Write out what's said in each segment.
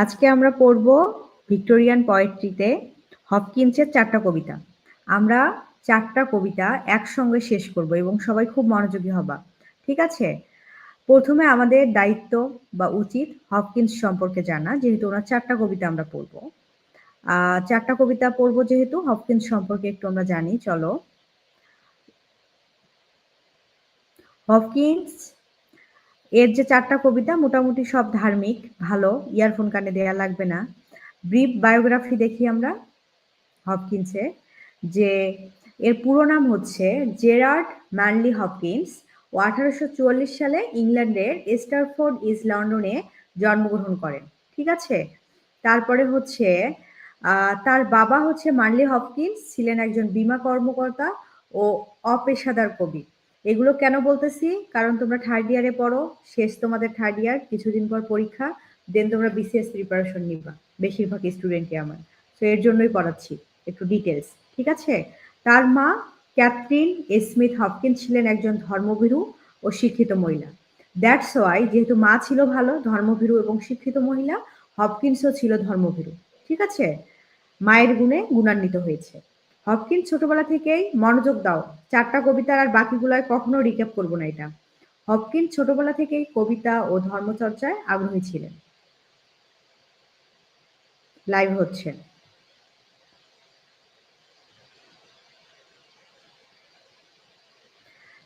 আজকে আমরা পড়ব ভিক্টোরিয়ান পয়েট্রিতে হপকিন্সের চারটা কবিতা। আমরা চারটা কবিতা একসঙ্গে শেষ করব এবং সবাই খুব মনোযোগী হবা। ঠিক আছে? প্রথমে আমাদের দায়িত্ব বা উচিত হপকিন্স সম্পর্কে জানা, যেহেতু ওনার চারটা কবিতা আমরা পড়ব। চারটা কবিতা পড়ব যেহেতু, হপকিন্স সম্পর্কে একটু আমরা জানি, চলো। হপকিন্স এর যে চারটা কবিতা মোটামুটি সব ধার্মিক, ভালো, ইয়ারফোন কানে দেয়া লাগবে না। ব্রিফ বায়োগ্রাফি দেখি আমরা, হপকিন্সে, যে এর পুরো নাম হচ্ছে জেরার্ড ম্যানলি হপকিন্স, ও আঠারোশো চুয়াল্লিশ সালে ইংল্যান্ডের স্টারফোর্ড ইজ লন্ডনে জন্মগ্রহণ করেন, ঠিক আছে? তারপরে হচ্ছে তার বাবা হচ্ছে মার্লি হপকিন্স, ছিলেন একজন বিমা কর্মকর্তা ও অপেশাদার কবি। এগুলো কেন বলতেছি? কারণ তোমরা থার্ড ইয়ারে পড়ো, শেষ তোমাদের থার্ড ইয়ার কিছুদিন পর পরীক্ষা দেন তোমরা বিসিএস প্রিপারেশন নিবা, বেশিরভাগ স্টুডেন্টকে আমার। তো এর জন্যই পড়াচ্ছি, একটু ডিটেলস ঠিক আছে? তার মা ক্যাথরিন স্মিথ হপকিন ছিলেন একজন ধর্মভীরু ও শিক্ষিত মহিলা। দ্যাটস ওয়াই যেহেতু মা ছিল ভালো, ধর্মভীরু এবং শিক্ষিত মহিলা, হপকিন্সও ছিল ধর্মভীরু, ঠিক আছে? মায়ের গুণে গুণান্বিত হয়েছে। হপকিন ছোটবেলা থেকেই মনোযোগ দাও। চারটা কবিতার আর বাকিগুলায় কখনো রিক্যাপ করব না এটা। হপকিন ছোটবেলা থেকেই কবিতা ও ধর্মচর্চায় আগ্রহী ছিলেন। লাইভ হচ্ছে।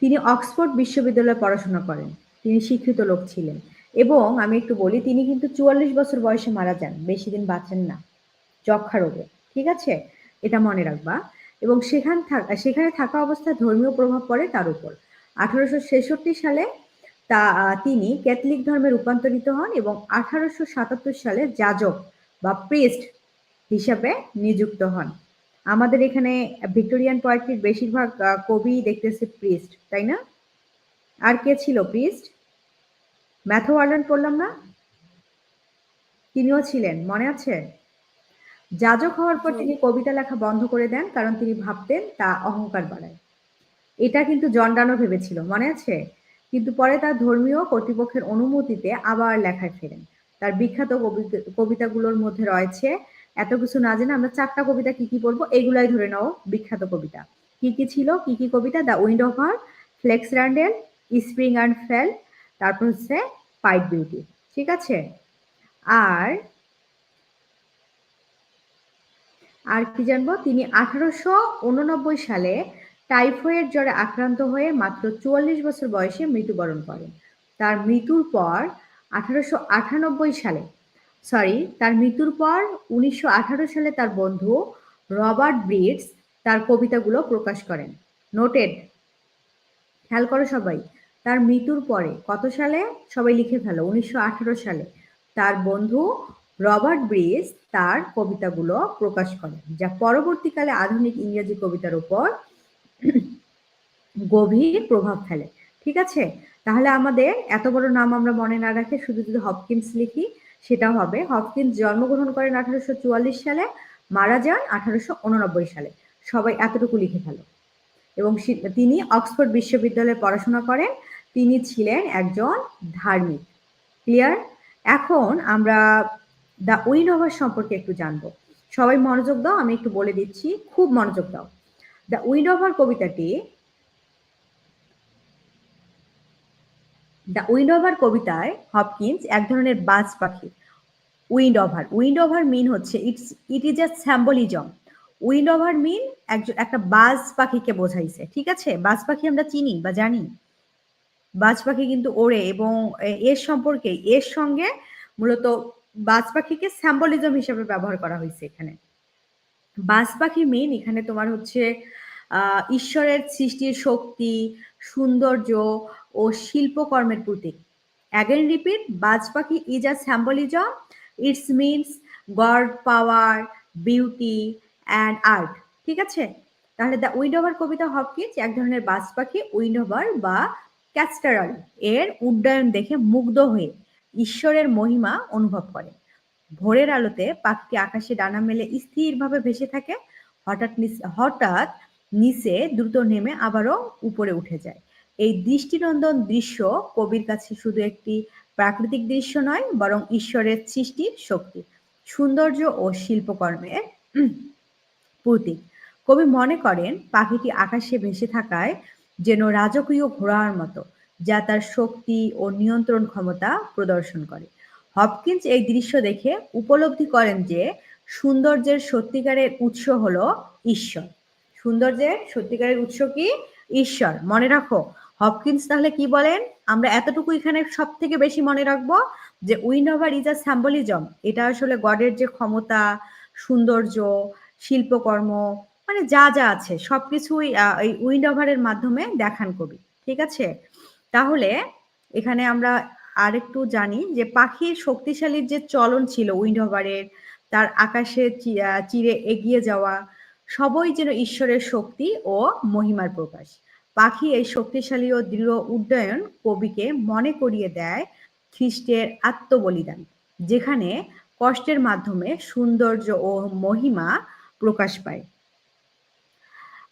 তিনি অক্সফোর্ড বিশ্ববিদ্যালয়ে পড়াশোনা করেন। তিনি শিক্ষিত লোক ছিলেন। এবং আমি একটু বলি, তিনি কিন্তু চুয়াল্লিশ বছর বয়সে মারা যান। বেশি দিন বাঁচেন না। যক্ষা রোগে। ঠিক আছে? এটা মনে রাখবা। এবং সেখান সেখানে থাকা অবস্থায় ধর্মীয় প্রভাব পড়ে তার উপর। আঠারোশো ছেষট্টি সালে তা, তিনি ক্যাথলিক ধর্মে রূপান্তরিত হন এবং আঠারোশো সাতাত্তর সালে যাজক বা প্রিস্ট হিসাবে নিযুক্ত হন। আমাদের এখানে ভিক্টোরিয়ান পোয়েট্রির বেশিরভাগ কবি দেখতেছে প্রিস্ট তাই না? আর কে ছিল প্রিস্ট ম্যাথো ওয়ার্ল্ড পড়লাম না? তিনিও ছিলেন, মনে আছে? যাজক হওয়ার পর তিনি কবিতা লেখা বন্ধ করে দেন কারণ তিনি ভাবতেন তা অহংকার বাড়ায়। এটা কিন্তু জন্ডানো ভেবেছিল মনে আছে? কিন্তু পরে তার ধর্মীয় কর্তৃপক্ষের অনুমতিতে আবার লেখায় ফেরেন। তার বিখ্যাত কবিতাগুলোর মধ্যে রয়েছে এত কিছু না জেনে আমরা চারটা কবিতা কি কি পড়ব এগুলাই ধরে নাও বিখ্যাত কবিতা। কি কি ছিল কি কি কবিতা? The wind of her Felix Randal spring and fall তারপর হচ্ছে পাইট বিউটি। ঠিক আছে? আর আর কি জানব? তিনি আঠারোশো উননব্বই সালে টাইফয়েড জ্বরে আক্রান্ত হয়ে মাত্র চুয়াল্লিশ বছর বয়সে মৃত্যুবরণ করেন। তার মৃত্যুর পর আঠারোশো আটানব্বই সালে সরি তার মৃত্যুর পর উনিশশো আঠারো সালে তার বন্ধু রবার্ট ব্রিডস তার কবিতাগুলো প্রকাশ করেন। নোটেড খেয়াল করো সবাই, তার মৃত্যুর পরে কত সালে? সবাই লিখে ফেলো, উনিশশো আঠারো সালে। তার বন্ধু রবার্ট ব্রিজ তার কবিতাগুলো প্রকাশ করেন, যা পরবর্তীকালে আধুনিক ইংরেজি কবিতার উপর গভীর প্রভাব ফেলে। ঠিক আছে? তাহলে আমাদের এত বড় নাম আমরা মনে না রাখে শুধু যদি হপকিন্স লিখি সেটা হবে। হপকিন্স জন্মগ্রহণ করেন আঠারোশো চুয়াল্লিশ সালে, মারা যান আঠারোশো উননব্বই সালে। সবাই এতটুকু লিখে ফেলো। এবং তিনি অক্সফোর্ড বিশ্ববিদ্যালয়ে পড়াশোনা করেন। তিনি ছিলেন একজন ধার্মিক। ক্লিয়ার? এখন আমরা দ্য উইন ওভার সম্পর্কে একটু জানব। সবাই মনোযোগ দাও, আমি একটু বলে দিচ্ছি, খুব মনোযোগ দাও। দ্য উইন্ড ওভার কবিতাটি দ্য উইন্ড ওভার কবিতায় হপকিন্স এক ধরনের বাজ পাখি। Wind over wind over mean হচ্ছে it's it is a symbolism windhover mean একজন, একটা বাজ পাখিকে বোঝাইছে, ঠিক আছে? বাজ পাখি আমরা চিনি বা জানি। বাজ পাখি কিন্তু ওড়ে এবং এর সম্পর্কে, এর সঙ্গে মূলত বাজ পাখিকে স্যাম্বলিজম হিসেবে ব্যবহার করা হয়েছে এখানে। বাজ পাখি মেন এখানে তোমার হচ্ছে ঈশ্বরের সৃষ্টির শক্তি, সৌন্দর্য ও শিল্পকর্মের প্রতীক। অ্যাগেন রিপিট বাজ পাখি is a symbolism it's means god power beauty and art ঠিক আছে? তাহলে দ্য উইন্ডোভার কবিতা হপকিন্স এক ধরনের বাজ পাখি উইন্ডোভার বা ক্যাস্টারাল এর উড্ডয়ন দেখে মুগ্ধ হয়ে ঈশ্বরের মহিমা অনুভব করে। ভোরের আলোতে পাখিটি আকাশে ডানা মেলে স্থিরভাবে ভেসে থাকে। হঠাৎ হঠাৎ নিচে দ্রুত নেমে আবারও উপরে উঠে যায়। এই দৃষ্টিনন্দন দৃশ্য কবির কাছে শুধু একটি প্রাকৃতিক দৃশ্য নয়, বরং ঈশ্বরের সৃষ্টির শক্তি, সৌন্দর্য ও শিল্পকর্মের প্রতীক। কবি মনে করেন, পাখিটি আকাশে ভেসে থাকায় যেন রাজকীয় ঘোড়ার মতো। যা তার শক্তি ও নিয়ন্ত্রণ ক্ষমতা প্রদর্শন করে। হপকিন্স এই দৃশ্য দেখে উপলব্ধি করেন যে সৌন্দর্যের সত্যিকারের উৎস হলো ঈশ্বর। সৌন্দর্যের সত্যিকারের উৎস কি? ঈশ্বর। মনে রাখো, হপকিন্স তাহলে কি বলেন? আমরা এতটুকু এখানে সব থেকে বেশি মনে রাখব যে উইনওভার ইজ আ স্যাম্বলিজম। এটা আসলে গডের যে ক্ষমতা, সৌন্দর্য, শিল্পকর্ম মানে যা যা আছে, সবকিছুই এই উইন্ডওভারের মাধ্যমে দেখান কবি। ঠিক আছে? তাহলে এখানে আমরা আরেকটু জানি যে পাখির শক্তিশালীর যে চলন ছিল উইন্ডওভারের তার আকাশে চিরে এগিয়ে যাওয়া, সবই যেন ঈশ্বরের শক্তি ও মহিমার প্রকাশ। পাখি এই শক্তিশালী ও দৃঢ় উড্ডয়ন কবিকে মনে করিয়ে দেয় খ্রিস্টের আত্মবলিদান, যেখানে কষ্টের মাধ্যমে সৌন্দর্য ও মহিমা প্রকাশ পায়।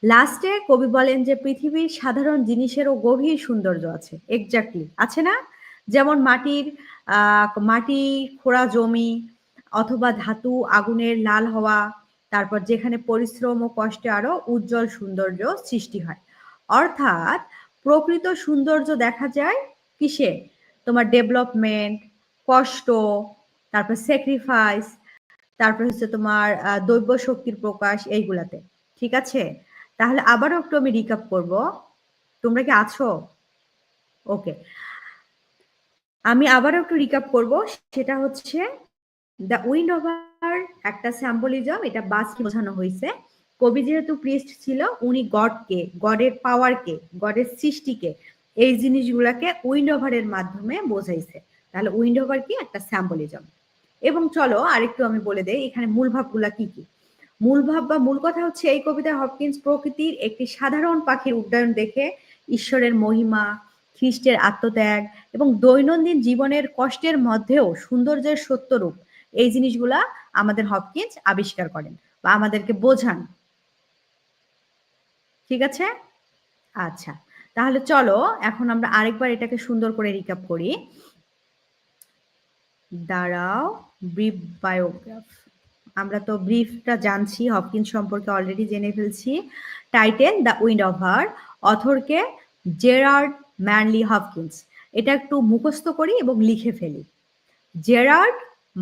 লাস্টে কবি বলেন যে, পৃথিবীর সাধারণ জিনিসেরও গভীর সৌন্দর্য আছে। এক্স্যাক্টলি আছে না? যেমন মাটির মাটি, খোঁড়া জমি অথবা ধাতু, আগুনের লাল হওয়া, তারপর যেখানে পরিশ্রম ও কষ্টে আরও উজ্জ্বল সৌন্দর্য সৃষ্টি হয়। অর্থাৎ প্রকৃত সৌন্দর্য দেখা যায় কিসে? তোমার ডেভেলপমেন্ট কষ্ট, তারপর স্যাক্রিফাইস তারপর হচ্ছে তোমার দৈব শক্তির প্রকাশ এইগুলাতে। ঠিক আছে? তাহলে আবারও একটু আমি রিকাপ করব। তোমরা কি আছো? ওকে আমি আবারও একটু রিকাপ করব। সেটা হচ্ছে দ্য উইন্ড ওভার একটা স্যাম্বলিজম এটা বাসকে বোঝানো হয়েছে? কবি যেহেতু প্রিস্ট ছিল, উনি গডকে গডের পাওয়ারকে গডের সৃষ্টিকে, এই জিনিসগুলাকে উইন্ড ওভারের মাধ্যমে বোঝাইছে। তাহলে উইন্ড ওভার কি? একটা স্যাম্বলিজম এবং চলো আরেকটু আমি বলে দেই, এখানে মূল ভাবগুলা কি কি? মূল ভাব বা মূল কথা হচ্ছে এই কবিতায় হপকিন্স প্রকৃতির একটি সাধারণ পাখির উড্ডয়ন দেখে ঈশ্বরের মহিমা, খ্রিস্টের আত্মত্যাগ এবং দৈনন্দিন জীবনের কষ্টের মধ্যেও সৌন্দর্যের সত্যরূপ। এই জিনিসগুলা আমাদের হপকিন্স আবিষ্কার করেন বা আমাদেরকে বোঝান। ঠিক আছে? আচ্ছা তাহলে চলো এখন আমরা আরেকবার এটাকে সুন্দর করে রিকাপ করি। দাঁড়াও ব্রিফ বায়োগ্রাফ আমরা তো ব্রিফটা জানছি হপকিন সম্পর্কে অলরেডি জেনে ফেলছি। Title the wind of her অথরকে Gerard Manley Hopkins এটা একটু মুখস্থ করি এবং লিখে ফেলি। জেরার্ড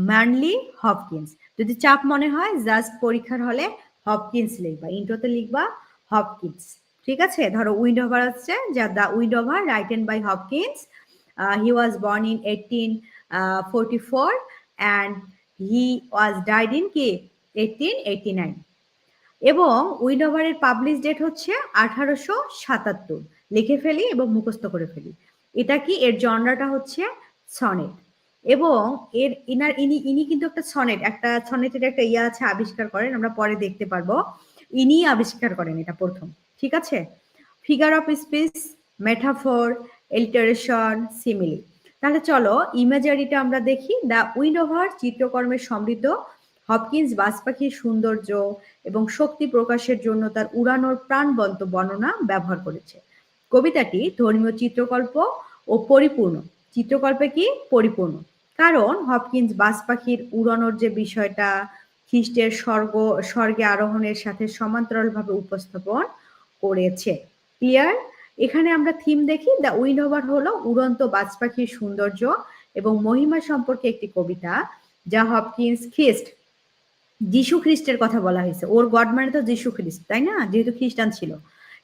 ম্যানলি হপকিন্স যদি চাপ মনে হয় জাস্ট পরীক্ষার হলে হপকিন্স লিখবা। ইন্ট্রোতে লিখবা হপকিন্স ঠিক আছে? ধরো উইন্ড ওভার হচ্ছে যা the windhover written by Hopkins he was born in eighteen forty four and he was died in কি? এইটিন এইটি নাইন এবং উইনোভারের পাবলিশ ডেট হচ্ছে আঠারোশো সাতাত্তর। লিখে ফেলি এবং মুখস্থ করে ফেলি। এটা কি? এর জনরাটা হচ্ছে সনেট। এবং এর ইনার, ইনি ইনি কিন্তু একটা সনেট। একটা সনেটের একটা ইয়ে আছে, আবিষ্কার করেন। আমরা পরে দেখতে পারব। ইনি আবিষ্কার করেন এটা প্রথম। ঠিক আছে? Figure of speech metaphor alliteration simile তাহলে চলো ইমেজারিটা আমরা দেখি। দ্য উইন্ড ওভার চিত্রকর্মের সমৃদ্ধ। হপকিন্স বাস পাখির সৌন্দর্য এবং শক্তি প্রকাশের জন্য তার উড়ানোর প্রাণবন্ত বর্ণনা ব্যবহার করেছে। কবিতাটি ধর্মীয় চিত্রকল্প ও পরিপূর্ণ। চিত্রকল্পে কি? পরিপূর্ণ। কারণ হপকিন্স বাস পাখির উড়ানোর যে বিষয়টা, খ্রিস্টের স্বর্গ, স্বর্গে আরোহণের সাথে সমান্তরালভাবে উপস্থাপন করেছে। ক্লিয়ার এখানে আমরা থিম দেখি দ্য উইন ওভার হলো উড়ন্ত বাজ পাখির সৌন্দর্য এবং মহিমা সম্পর্কে একটি কবিতা যা হপকিন্স খ্রিস্ট, যিশু খ্রিস্টের কথা বলা হয়েছে। ওর গড মানে তো যিশু খ্রিস্ট, তাই না? যেহেতু খ্রিস্টান ছিল।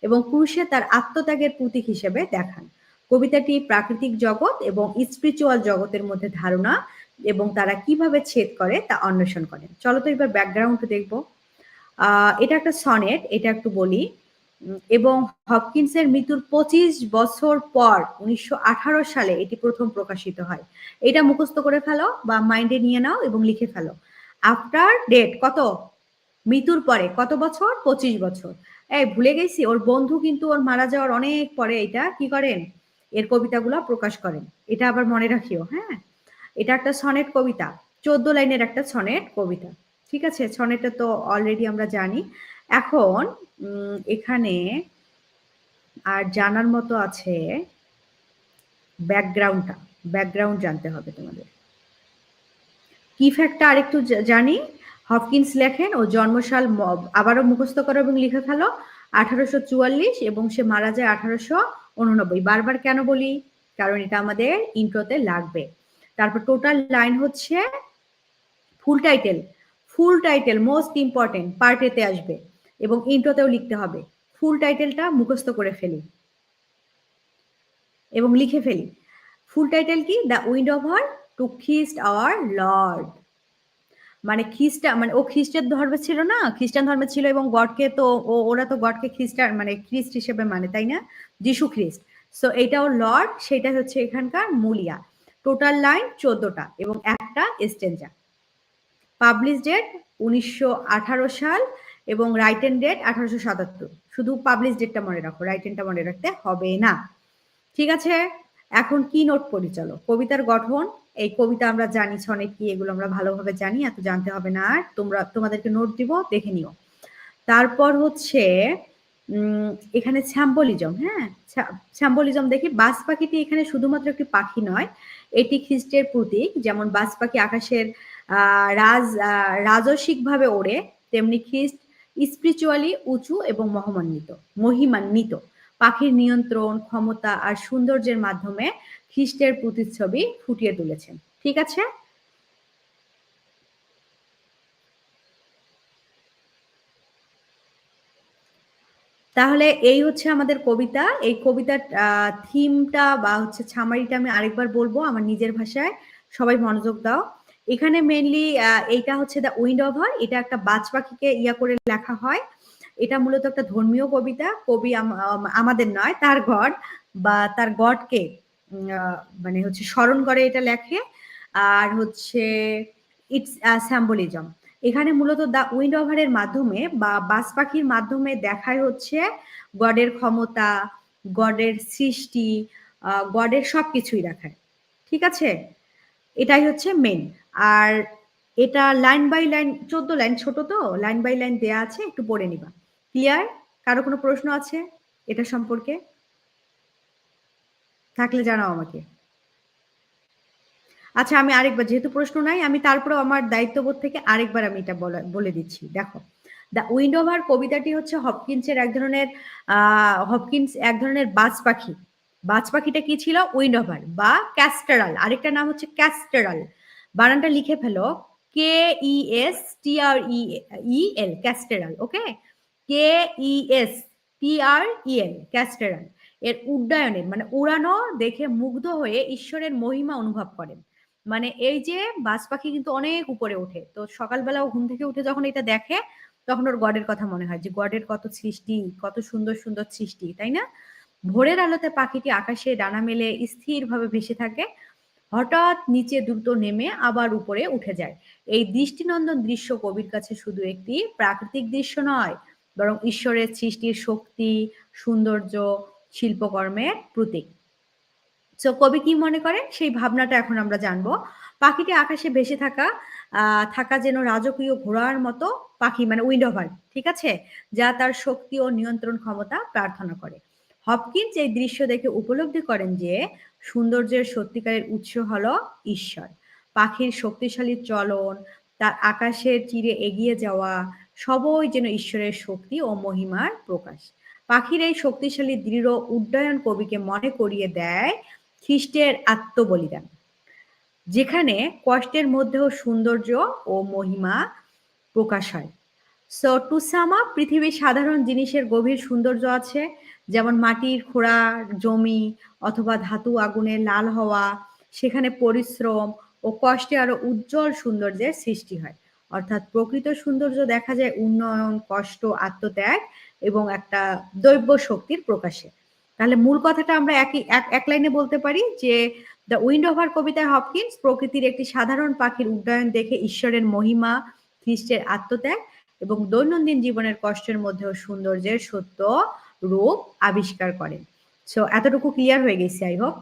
এবং ক্রুশে তার আত্মত্যাগের প্রতীক হিসেবে দেখান। কবিতাটি প্রাকৃতিক জগৎ এবং স্পিরিচুয়াল জগতের মধ্যে ধারণা এবং তারা কীভাবে ছেদ করে তা অন্বেষণ করেন। চলো তো এবার ব্যাকগ্রাউন্ড দেখব। এটা একটা সনেট এটা একটু বলি। এবং হপকিন্সের মৃত্যুর পঁচিশ বছর পর উনিশশো আঠারো সালে এটি প্রথম প্রকাশিত হয়। এটা মুখস্থ করে ফেলো বা মাইন্ডে নিয়ে নাও এবং লিখে ফেলো। আফটার ডেট কত? মৃত্যুর পরে কত বছর? পঁচিশ বছর। এই ভুলে গেছি, ওর বন্ধু কিন্তু ওর মারা যাওয়ার অনেক পরে এটা কি করেন? এর কবিতাগুলো প্রকাশ করেন। এটা আবার মনে রাখিও হ্যাঁ? এটা একটা সনেট কবিতা, চোদ্দ লাইনের একটা সনেট কবিতা। ঠিক আছে? সনেটটা তো অলরেডি আমরা জানি। এখন এখানে আর জানার মতো আছে ব্যাকগ্রাউন্ডটা, ব্যাকগ্রাউন্ড জানতে হবে তোমাদের। কি ফ্যাক্টটা আরেকটু জানি, হপকিন্স লেখেন ও জন্মসাল আবারও মুখস্থ করো এবং লিখে ফেলো, আঠারোশো চুয়াল্লিশ এবং সে মারা যায় আঠারোশো উননব্বই। বারবার কেন বলি? কারণ এটা আমাদের ইন্ট্রোতে লাগবে। তারপর টোটাল লাইন হচ্ছে full title full title, most important part এতে আসবে। এবং ইন্ট্রোতেও লিখতে হবে। ফুল টাইটেলটা মুখস্থ করে ফেলি। এবং লিখে ফেলি। ফুল টাইটেল কি? The wind of her to Christ our lord মানে খ্রিস্টা মানে ও খ্রিস্টের ধর্মে ছিল না? খ্রিস্টান ধর্মে ছিল এবং গডকে তো, ও, ওরা তো গডকে খ্রিস্টান মানে খ্রিস্ট হিসেবে মানে তাই না? যিশু খ্রিস্ট। সো এটাও লর্ড সেটা হচ্ছে এখানকার মুলিয়া। টোটাল লাইন চোদ্দটা এবং একটা এস্টেঞ্জা পাবলিশ ডেট উনিশশো আঠারো সাল এবং রাইট এন্ড ডেট আঠারোশো সাতাত্তর। শুধু পাবলিশ ডেটটা মনে রাখো রাইট এন্ডটা মনে রাখতে হবে না। ঠিক আছে? এখন কি নোট পরিচালক কবিতার গঠন, এই কবিতা আমরা জানি ছনে কি, এগুলো আমরা ভালোভাবে জানি, এত জানতে হবে না। আর তোমরা, তোমাদেরকে নোট দিব, দেখে নিও। তারপর হচ্ছে এখানে শ্যাম্বলিজম হ্যাঁ? শ্যাম্বলিজম দেখি বাস পাখিটি এখানে শুধুমাত্র একটি পাখি নয়, এটি খ্রিস্টের প্রতীক। যেমন বাস পাখি আকাশের রাজ রাজসিকভাবে ওড়ে, তেমনি খ্রিস্ট স্পিরিচুয়ালি উঁচু এবং মহমান্বিত, মহিমান্বিত। পাখির নিয়ন্ত্রণ, ক্ষমতা আর সৌন্দর্যের মাধ্যমে খ্রিস্টের প্রতিচ্ছবি ফুটিয়ে তুলেছেন। ঠিক আছে? তাহলে এই হচ্ছে আমাদের কবিতা। এই কবিতার থিমটা বা হচ্ছে ছামারিটা আমি আরেকবার বলব। আমার নিজের ভাষায় সবাই মনোযোগ দাও। এখানে মেনলি এইটা হচ্ছে দ্য উইন্ড ওভার এটা একটা বাজ পাখিকে ইয়া করে লেখা হয়। এটা মূলত একটা ধর্মীয় কবিতা, কবি আমাদের নয়, তার গড বা তার গডকে মানে হচ্ছে স্মরণ করে এটা লেখে। আর হচ্ছে ইটস স্যাম্বলিজম এখানে মূলত দ্য উইন্ড ওভারের মাধ্যমে বা বাস পাখির মাধ্যমে দেখায় হচ্ছে গডের ক্ষমতা, গডের সৃষ্টি গডের সব কিছুই দেখায়। ঠিক আছে? এটাই হচ্ছে মেন আর এটা লাইন বাই লাইন চোদ্দ লাইন ছোট তো লাইন বাই লাইন দেয়া আছে, একটু পড়ে নিবা। ক্লিয়ার কারও কোনো প্রশ্ন আছে এটা সম্পর্কে? থাকলে জানাও আমাকে। আচ্ছা আমি আরেকবার, যেহেতু প্রশ্ন নাই, আমি তারপরে আমার দায়িত্ববোধ থেকে আরেকবার আমি এটা বলে দিচ্ছি। দেখো দ্য উইন্ডোভার কবিতাটি হচ্ছে হপকিন্সের এক ধরনের হপকিন্স এক ধরনের বাজ পাখি। বাজ পাখিটা কি ছিল? উইনোভার বা ক্যাস্টারাল। আরেকটা নাম হচ্ছে ক্যাস্টারাল। বানানটা লিখে ফেলো। কে ই এস টি আর ই এল ক্যাস্টেরাল, ওকে? কে ই এস টি আর ই এল ক্যাস্টেরাল। এর উড্ডয়নে মানে উড়ানো দেখে মুগ্ধ হয়ে ঈশ্বরের মহিমা অনুভব করেন। মানে এই যে বাস পাখি কিন্তু অনেক উপরে ওঠে। তো সকালবেলা ঘুম থেকে উঠে যখন এটা দেখে, তখন ওর গডের কথা মনে হয় যে গডের কত সৃষ্টি, কত সুন্দর সুন্দর সৃষ্টি, তাই না? ভোরের আলোতে পাখিটি আকাশে ডানা মেলে স্থিরভাবে ভেসে থাকে। হঠাৎ নিচে দ্রুত নেমে আবার উপরে উঠে যায়। এই দৃষ্টিনন্দন দৃশ্য কবির কাছে শুধু একটি প্রাকৃতিক দৃশ্য নয়, বরং ঈশ্বরের সৃষ্টির শক্তি, সৌন্দর্য, শিল্পকর্মের প্রতীক। তো কবি কি মনে করেন? সেই ভাবনাটা এখন আমরা জানব। পাখিটি আকাশে ভেসে থাকা থাকা যেন রাজকীয় ঘোড়ার মতো পাখি মানে উইন্ডোভার ঠিক আছে? যা তার শক্তি ও নিয়ন্ত্রণ ক্ষমতা প্রার্থনা করে। হপকিন্স এই দৃশ্য দেখে উপলব্ধি করেন যে, সৌন্দর্যের সত্যিকারের উৎস হল ঈশ্বর। পাখির শক্তিশালী চলন, তার আকাশের চিরে এগিয়ে যাওয়া, সবই যেন ঈশ্বরের শক্তি ও মহিমার প্রকাশ। পাখির এই শক্তিশালী, দৃঢ় উড্ডয়ন কবিকে মনে করিয়ে দেয় খ্রিস্টের আত্মবলিদান, যেখানে কষ্টের মধ্যেও সৌন্দর্য ও মহিমা প্রকাশ হয়। সো টু সামা পৃথিবীর সাধারণ জিনিসের গভীর সৌন্দর্য আছে, যেমন মাটির খোড়া, জমি অথবা ধাতু আগুনে লাল হওয়া, সেখানে পরিশ্রম ও কষ্টে আরও উজ্জ্বল সৌন্দর্যের সৃষ্টি হয়। অর্থাৎ প্রকৃত সৌন্দর্য দেখা যায় উন্নয়ন, কষ্ট, আত্মত্যাগ এবং একটা দৈব্য শক্তির প্রকাশে। তাহলে মূল কথাটা আমরা একই, এক লাইনে বলতে পারি যে দ্য উইন্ড ওভার কবিতায় হপকিন্স প্রকৃতির একটি সাধারণ পাখির উড্ডয়ন দেখে ঈশ্বরের মহিমা, খ্রিস্টের আত্মত্যাগ এবং দৈনন্দিন জীবনের কষ্টের মধ্যেও সৌন্দর্যের সত্য রূপ আবিষ্কার করেন। সো এতটুকু ক্লিয়ার হয়ে গেছে আই হোপ